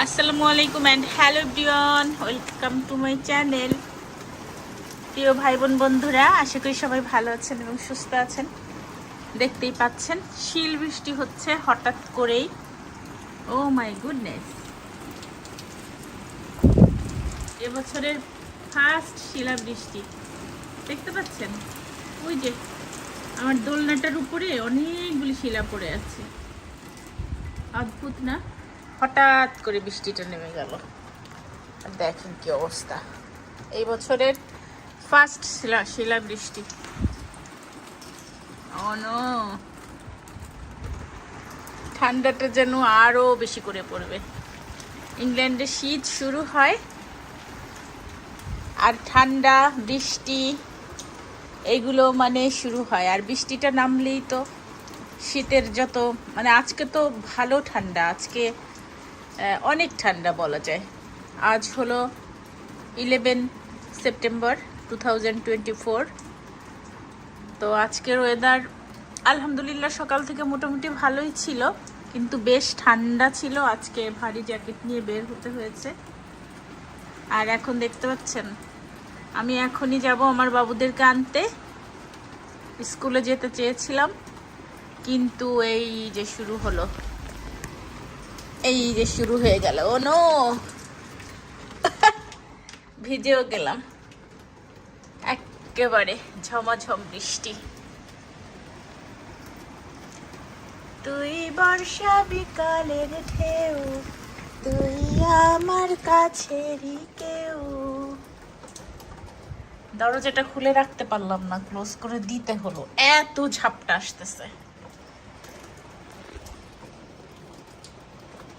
আসসালামু আলাইকুম and hello everyone welcome to my channel প্রিয় ভাই বোন বন্ধুরা, আশা করি সবাই ভালো আছেন এবং সুস্থ আছেন। দেখতেই পাচ্ছেন, শিল বৃষ্টি হচ্ছে হঠাৎ করেই। ও মাই গুডনেস এবছরের ফার্স্ট শিলা বৃষ্টি। দেখতে পাচ্ছেন? ওই যে, আমার দোলনাটার উপরে অনেকগুলি শিলা পড়ে আছে। অদ্ভুত না? হঠাৎ করে বৃষ্টিটা নেমে গেল। আর দেখেন কি অবস্থা। এই বছরের ফার্স্ট শিলা শিলা বৃষ্টি। অনো ঠান্ডাটা যেন আরও বেশি করে পড়বে। ইংল্যান্ডে শীত শুরু হয়। আর ঠান্ডা, বৃষ্টি, এগুলো মানে শুরু হয়। আর বৃষ্টিটা নামলেই তো শীতের যত মানে আজকে তো ভালো ঠান্ডা। আজকে অনেক ঠান্ডা বলা যায়। আজ হলো ইলেভেন সেপ্টেম্বর টু তো আজকের ওয়েদার আলহামদুলিল্লাহ সকাল থেকে মোটামুটি ভালোই ছিল, কিন্তু বেশ ঠান্ডা ছিল। আজকে ভারী জ্যাকেট নিয়ে বের হতে হয়েছে। আর এখন দেখতে পাচ্ছেন, আমি এখনই যাব আমার বাবুদেরকে আনতে। স্কুলে যেতে চেয়েছিলাম, কিন্তু এই যে শুরু হলো। এই যে শুরু হয়ে গেল, ও নো। ভিজেও গেলাম। একেবারে ঝমাঝম বৃষ্টি। তুই বর্ষা বিকালের ঢেউ, তুই আমার কাছেরই কেউ। দরজাটা খুলে রাখতে পারলাম না, ক্লোজ করে দিতে হলো। এত ঝাপটা আসতেছে।